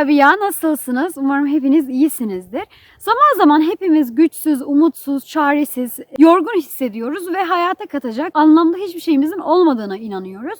Rabia, nasılsınız? Umarım hepiniz iyisinizdir. Zaman zaman hepimiz güçsüz, umutsuz, çaresiz, yorgun hissediyoruz ve hayata katacak anlamda hiçbir şeyimizin olmadığına inanıyoruz.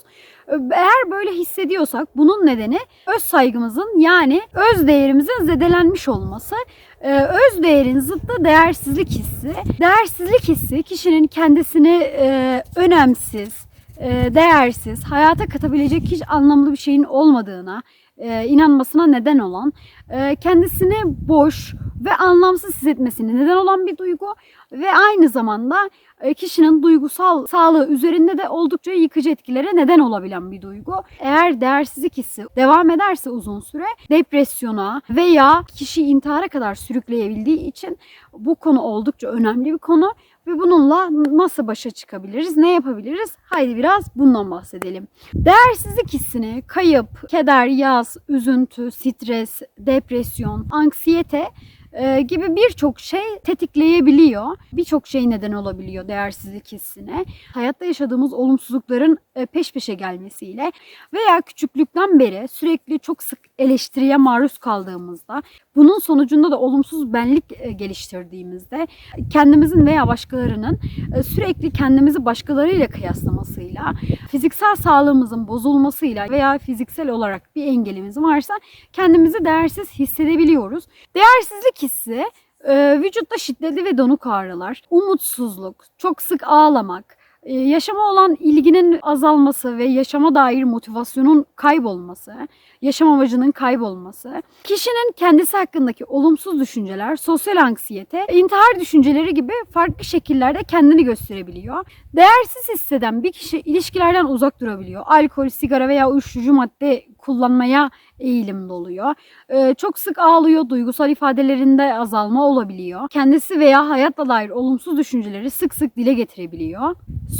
Eğer böyle hissediyorsak bunun nedeni öz saygımızın yani öz değerimizin zedelenmiş olması. Ee, Öz değerin zıttı değersizlik hissi. Değersizlik hissi kişinin kendisini e, önemsiz, e, değersiz, hayata katabilecek hiç anlamlı bir şeyin olmadığına e, inanmasına neden olan, e, kendisini boş ve anlamsız hissetmesine neden olan bir duygu ve aynı zamanda e, kişinin duygusal sağlığı üzerinde de oldukça yıkıcı etkilere neden olabilen bir duygu. Eğer değersizlik hissi devam ederse uzun süre depresyona veya kişiyi intihara kadar sürükleyebildiği için bu konu oldukça önemli bir konu ve bununla nasıl başa çıkabiliriz, ne yapabiliriz? Haydi biraz bundan bahsedelim. Değersizlik hissini kayıp, keder, yaz, üzüntü, stres, depresyon, anksiyete e, gibi birçok şey tetikleyebiliyor. Birçok şey neden olabiliyor değersizlik hissine. Hayatta yaşadığımız olumsuzlukların e, peş peşe gelmesiyle veya küçüklükten beri sürekli çok sık eleştiriye maruz kaldığımızda bunun sonucunda da olumsuz benlik e, geliştirdiğimizde kendimizin veya başkalarının e, sürekli kendimizi başkalarıyla kıyaslamasıyla, fiziksel sağlığımızın bozulmasıyla veya fiziksel olarak bir engelimiz varsa kendimizi değersiz hissedebiliyoruz. Değersizlik hissi e, vücutta şiddetli ve donuk ağrılar, umutsuzluk, çok sık ağlamak, yaşama olan ilginin azalması ve yaşama dair motivasyonun kaybolması, yaşam amacının kaybolması, kişinin kendisi hakkındaki olumsuz düşünceler, sosyal anksiyete, intihar düşünceleri gibi farklı şekillerde kendini gösterebiliyor. Değersiz hisseden bir kişi ilişkilerden uzak durabiliyor. Alkol, sigara veya uyuşturucu madde kullanmaya eğilimli oluyor. Ee, çok sık ağlıyor, duygusal ifadelerinde azalma olabiliyor. Kendisi veya hayatla dair olumsuz düşünceleri sık sık dile getirebiliyor.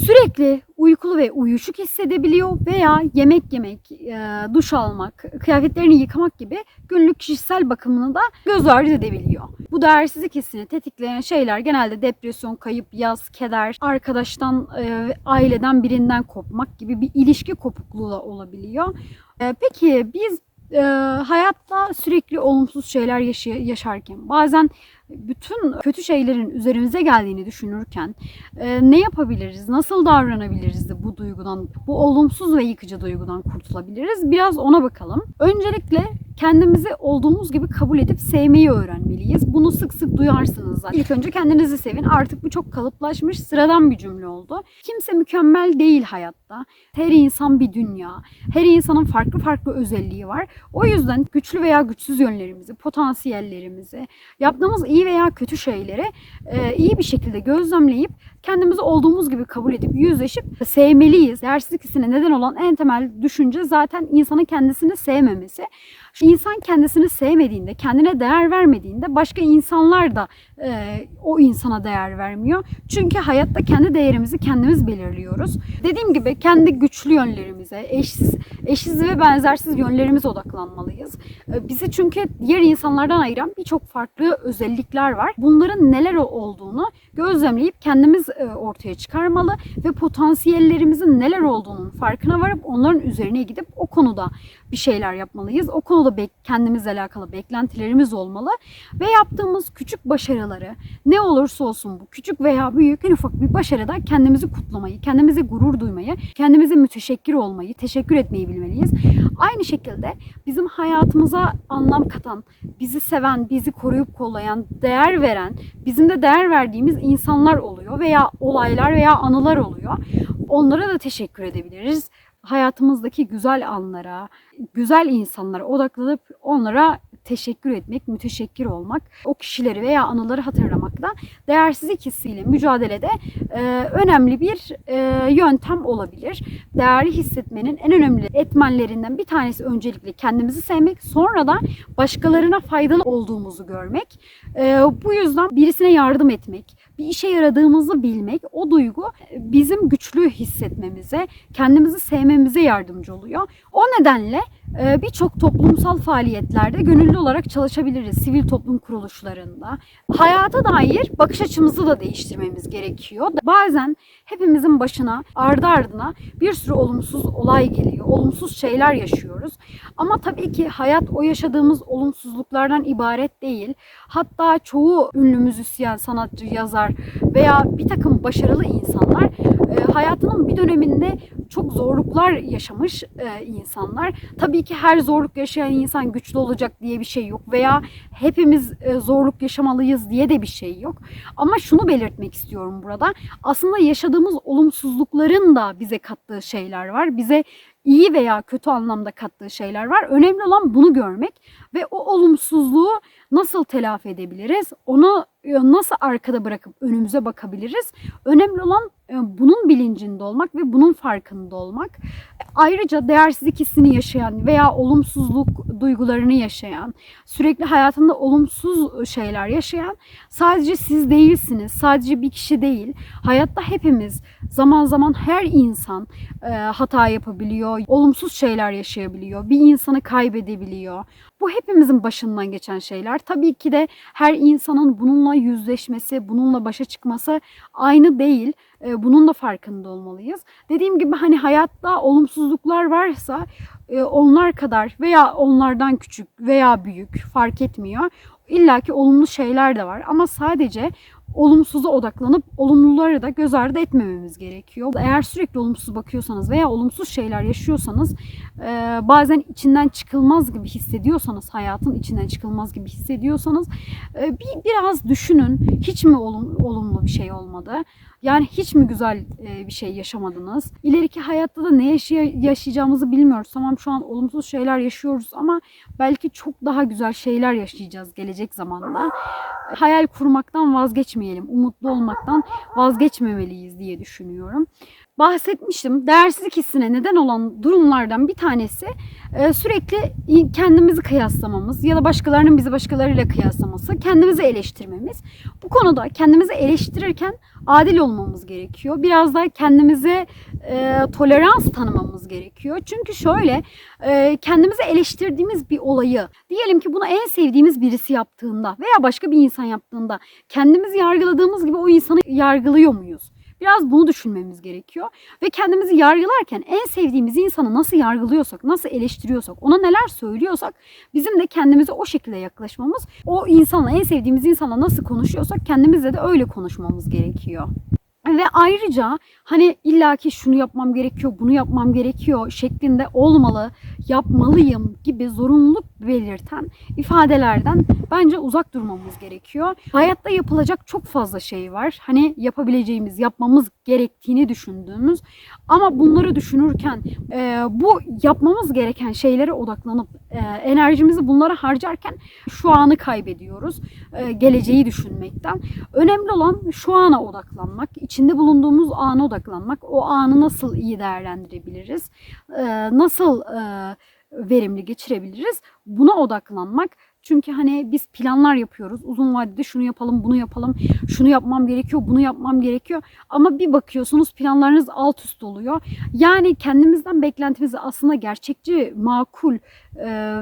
Sürekli uykulu ve uyuşuk hissedebiliyor veya yemek yemek, e, duş almak, kıyafetlerini yıkamak gibi günlük kişisel bakımını da göz ardı edebiliyor. Bu değersizlik hissini tetikleyen şeyler genelde depresyon, kayıp, yaz, keder, arkadaştan, e, aileden birinden kopmak gibi bir ilişki kopukluğu da olabiliyor. E, peki biz e, hayatta sürekli olumsuz şeyler yaşarken bazen bütün kötü şeylerin üzerimize geldiğini düşünürken e, ne yapabiliriz? Nasıl davranabiliriz de bu duygudan, bu olumsuz ve yıkıcı duygudan kurtulabiliriz? Biraz ona bakalım. Öncelikle kendimizi olduğumuz gibi kabul edip sevmeyi öğrenmeliyiz. Bunu sık sık duyarsınız zaten. İlk önce kendinizi sevin. Artık bu çok kalıplaşmış, sıradan bir cümle oldu. Kimse mükemmel değil hayatta. Her insan bir dünya. Her insanın farklı farklı özelliği var. O yüzden güçlü veya güçsüz yönlerimizi, potansiyellerimizi, yaptığımız iyi veya kötü şeyleri e, iyi bir şekilde gözlemleyip kendimizi olduğumuz gibi kabul edip yüzleşip sevmeliyiz. Değersizlik hissine neden olan en temel düşünce zaten insanın kendisini sevmemesi. İnsan kendisini sevmediğinde, kendine değer vermediğinde başka insanlar da e, o insana değer vermiyor. Çünkü hayatta kendi değerimizi kendimiz belirliyoruz. Dediğim gibi kendi güçlü yönlerimize, eşsiz, eşsiz ve benzersiz yönlerimize odaklanmalıyız. E, bizi çünkü diğer insanlardan ayıran birçok farklı özellikler var. Bunların neler olduğunu gözlemleyip kendimiz e, ortaya çıkarmalı ve potansiyellerimizin neler olduğunun farkına varıp onların üzerine gidip o konuda bir şeyler yapmalıyız. O konuda kendimizle alakalı beklentilerimiz olmalı ve yaptığımız küçük başarıları ne olursa olsun bu küçük veya büyük en ufak bir başarıda kendimizi kutlamayı, kendimize gurur duymayı, kendimize müteşekkir olmayı, teşekkür etmeyi bilmeliyiz. Aynı şekilde bizim hayatımıza anlam katan, bizi seven, bizi koruyup kollayan, değer veren, bizim de değer verdiğimiz insanlar oluyor veya olaylar veya anılar oluyor. Onlara da teşekkür edebiliriz hayatımızdaki güzel anlara, güzel insanlara odaklanıp onlara teşekkür etmek, müteşekkir olmak, o kişileri veya anıları hatırlamak da değersizlik hissiyle mücadelede e, önemli bir e, yöntem olabilir. Değerli hissetmenin en önemli etmenlerinden bir tanesi öncelikle kendimizi sevmek, sonra da başkalarına faydalı olduğumuzu görmek. E, bu yüzden birisine yardım etmek, bir işe yaradığımızı bilmek, o duygu bizim güçlü hissetmemize, kendimizi sevmemize yardımcı oluyor. O nedenle e, birçok toplumsal faaliyetlerde gönüllü olarak çalışabiliriz. Sivil toplum kuruluşlarında. Hayata dair bakış açımızı da değiştirmemiz gerekiyor. Bazen hepimizin başına ardı ardına bir sürü olumsuz olay geliyor. Olumsuz şeyler yaşıyoruz. Ama tabii ki hayat o yaşadığımız olumsuzluklardan ibaret değil. Hatta çoğu ünlü müzisyen, sanatçı, yazar veya bir takım başarılı insanlar e, hayatının bir döneminde çok zorluklar yaşamış e, insanlar. Tabii ki her zorluk yaşayan insan güçlü olacak diye bir şey yok veya hepimiz e, zorluk yaşamalıyız diye de bir şey yok. Ama şunu belirtmek istiyorum burada. Aslında yaşadığımız olumsuzlukların da bize kattığı şeyler var. Bize iyi veya kötü anlamda kattığı şeyler var. Önemli olan bunu görmek ve o olumsuzluğu nasıl telafi edebiliriz? Onu nasıl arkada bırakıp önümüze bakabiliriz? Önemli olan bunun bilincinde olmak ve bunun farkında olmak. Ayrıca değersizlik hissini yaşayan veya olumsuzluk duygularını yaşayan, sürekli hayatında olumsuz şeyler yaşayan sadece siz değilsiniz. Sadece bir kişi değil. Hayatta hepimiz zaman zaman her insan e, hata yapabiliyor, olumsuz şeyler yaşayabiliyor, bir insanı kaybedebiliyor. Bu hepimizin başından geçen şeyler. Tabii ki de her insanın bununla yüzleşmesi, bununla başa çıkması aynı değil. Bunun da farkında olmalıyız. Dediğim gibi hani hayatta olumsuzluklar varsa e, onlar kadar veya onlardan küçük veya büyük fark etmiyor. İlla ki olumlu şeyler de var ama sadece olumsuza odaklanıp olumluları da göz ardı etmememiz gerekiyor. Eğer sürekli olumsuz bakıyorsanız veya olumsuz şeyler yaşıyorsanız e, bazen içinden çıkılmaz gibi hissediyorsanız hayatın içinden çıkılmaz gibi hissediyorsanız e, bir biraz düşünün hiç mi olum, olumlu bir şey olmadı? Yani hiç mi güzel e, bir şey yaşamadınız? İleriki hayatta da ne yaşay- yaşayacağımızı bilmiyoruz. Tamam şu an olumsuz şeyler yaşıyoruz ama belki çok daha güzel şeyler yaşayacağız gelecek zamanda. Hayal kurmaktan vazgeçmeyelim. Umutlu olmaktan vazgeçmemeliyiz diye düşünüyorum. Bahsetmiştim. Değersizlik hissine neden olan durumlardan bir tanesi e, sürekli kendimizi kıyaslamamız ya da başkalarının bizi başkalarıyla kıyaslaması, kendimizi eleştirmemiz. Bu konuda kendimizi eleştirirken adil olmamız gerekiyor. Biraz daha kendimize e, tolerans tanımamız gerekiyor. Çünkü şöyle e, kendimizi eleştirdiğimiz bir olayı diyelim ki bunu en sevdiğimiz birisi yaptığında veya başka bir insan yaptığında kendimizi yargıladığımız gibi o insanı yargılıyor muyuz? Biraz bunu düşünmemiz gerekiyor. Ve kendimizi yargılarken en sevdiğimiz insanı nasıl yargılıyorsak, nasıl eleştiriyorsak, ona neler söylüyorsak bizim de kendimize o şekilde yaklaşmamız, o insanla, en sevdiğimiz insanla nasıl konuşuyorsak kendimizle de öyle konuşmamız gerekiyor. Ve ayrıca hani illaki şunu yapmam gerekiyor, bunu yapmam gerekiyor şeklinde olmalı, yapmalıyım gibi zorunluluk belirten ifadelerden bence uzak durmamız gerekiyor. Hayatta yapılacak çok fazla şey var. Hani yapabileceğimiz, yapmamız gerektiğini düşündüğümüz ama bunları düşünürken bu yapmamız gereken şeylere odaklanıp enerjimizi bunlara harcarken şu anı kaybediyoruz. E, geleceği düşünmekten. Önemli olan şu ana odaklanmak, içinde bulunduğumuz ana odaklanmak. O anı nasıl iyi değerlendirebiliriz? E, nasıl e, verimli geçirebiliriz? Buna odaklanmak. Çünkü hani biz planlar yapıyoruz. Uzun vadede şunu yapalım, bunu yapalım. Şunu yapmam gerekiyor, bunu yapmam gerekiyor. Ama bir bakıyorsunuz planlarınız alt üst oluyor. Yani kendimizden beklentimizi aslında gerçekçi, makul e,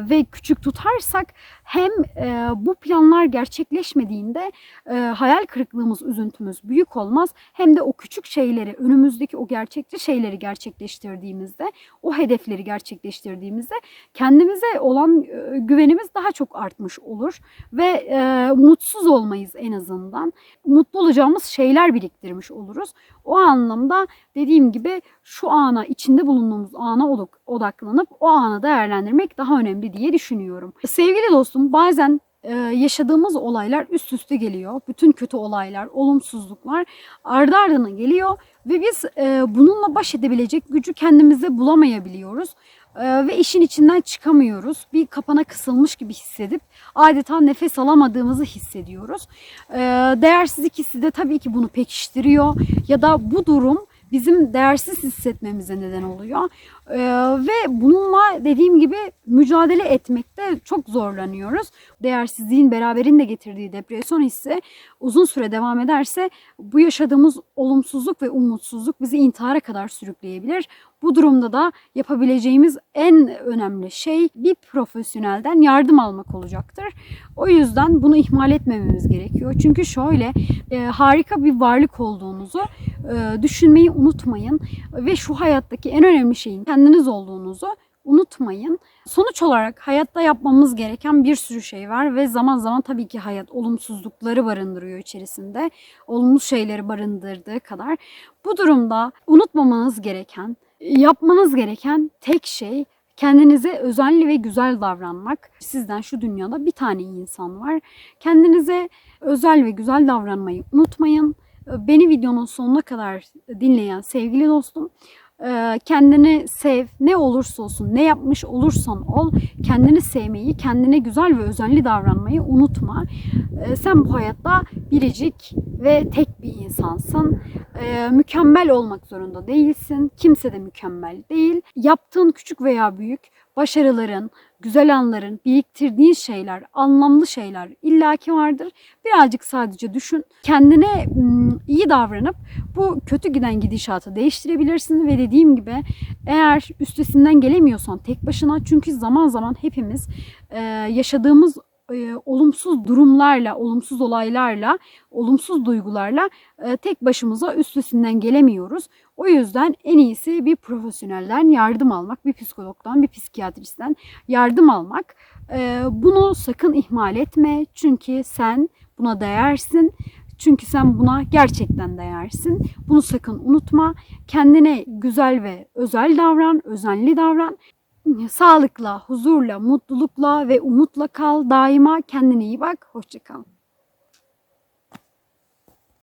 ve küçük tutarsak hem e, bu planlar gerçekleşmediğinde e, hayal kırıklığımız, üzüntümüz büyük olmaz. Hem de o küçük şeyleri, önümüzdeki o gerçekçi şeyleri gerçekleştirdiğimizde, o hedefleri gerçekleştirdiğimizde kendimize olan e, güvenimiz daha çok artmış olur ve e, mutsuz olmayız en azından. Mutlu olacağımız şeyler biriktirmiş oluruz. O anlamda dediğim gibi şu ana, içinde bulunduğumuz ana odak- odaklanıp o anı değerlendirmek daha önemli diye düşünüyorum. Sevgili dostum bazen e, yaşadığımız olaylar üst üste geliyor. Bütün kötü olaylar, olumsuzluklar ardı ardına geliyor ve biz e, bununla baş edebilecek gücü kendimizde bulamayabiliyoruz. E, ve işin içinden çıkamıyoruz. Bir kapana kısılmış gibi hissedip adeta nefes alamadığımızı hissediyoruz. E, değersizlik hissi de tabii ki bunu pekiştiriyor ya da bu durum bizim değersiz hissetmemize neden oluyor. Ee, ve bununla dediğim gibi mücadele etmekte çok zorlanıyoruz. Değersizliğin beraberinde getirdiği depresyon hissi uzun süre devam ederse bu yaşadığımız olumsuzluk ve umutsuzluk bizi intihara kadar sürükleyebilir. Bu durumda da yapabileceğimiz en önemli şey bir profesyonelden yardım almak olacaktır. O yüzden bunu ihmal etmememiz gerekiyor. Çünkü şöyle e, harika bir varlık olduğunuzu e, düşünmeyi unutmayın ve şu hayattaki en önemli şeyin kendiniz olduğunuzu unutmayın. Sonuç olarak hayatta yapmamız gereken bir sürü şey var ve zaman zaman tabii ki hayat olumsuzlukları barındırıyor içerisinde. Olumlu şeyleri barındırdığı kadar. Bu durumda unutmamanız gereken, yapmanız gereken tek şey kendinize özenli ve güzel davranmak. Sizden şu dünyada bir tane insan var. Kendinize özel ve güzel davranmayı unutmayın. Beni videonun sonuna kadar dinleyen sevgili dostum, e, kendini sev, ne olursa olsun, ne yapmış olursan ol, kendini sevmeyi, kendine güzel ve özenli davranmayı unutma. E, Sen bu hayatta biricik ve tek bir insansın. E, Mükemmel olmak zorunda değilsin. Kimse de mükemmel değil. Yaptığın küçük veya büyük başarıların, güzel anların, biriktirdiğin şeyler, anlamlı şeyler illaki vardır. Birazcık sadece düşün. Kendine iyi davranıp bu kötü giden gidişatı değiştirebilirsin ve dediğim gibi eğer üstesinden gelemiyorsan tek başına çünkü zaman zaman hepimiz e, yaşadığımız e, olumsuz durumlarla, olumsuz olaylarla, olumsuz duygularla e, tek başımıza üstesinden gelemiyoruz. O yüzden en iyisi bir profesyonelden yardım almak, bir psikologdan, bir psikiyatristten yardım almak. E, bunu sakın ihmal etme çünkü sen buna değersin. Çünkü sen buna gerçekten değersin. Bunu sakın unutma. Kendine güzel ve özel davran, özenli davran. Sağlıkla, huzurla, mutlulukla ve umutla kal. Daima kendine iyi bak. Hoşça kal.